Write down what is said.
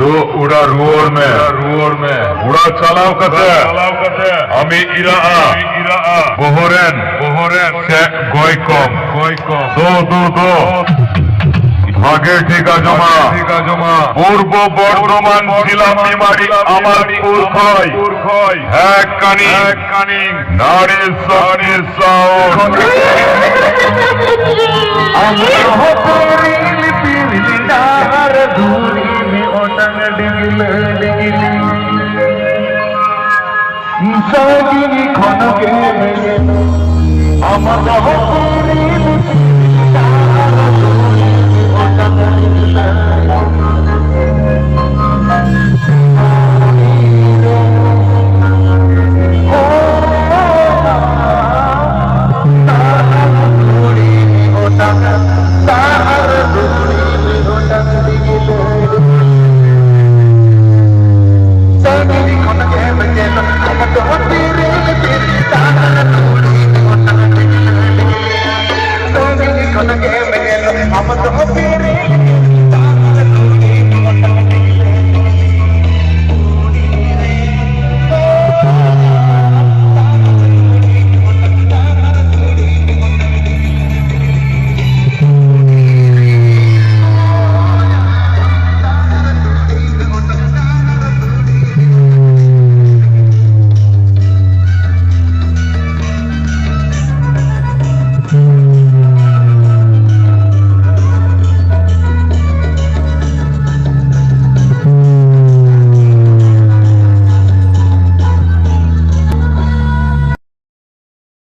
तो उड़ा रोड में रोड में उड़ा চালাও কাছে চালাও কাছে আমি ইরা ইরা বহরেন বহরেন সে গয়কম গয়কম দো দো দো ভাগের ঠিকা জমা ঠিকা জমা পূর্ব বর্ধমান জেলা বিমারি আমার পুরখয় পুরখয় এক কানি এক কানি নারী সানি সাও সাগিনি খনকে মেয়ে আমার হপরিল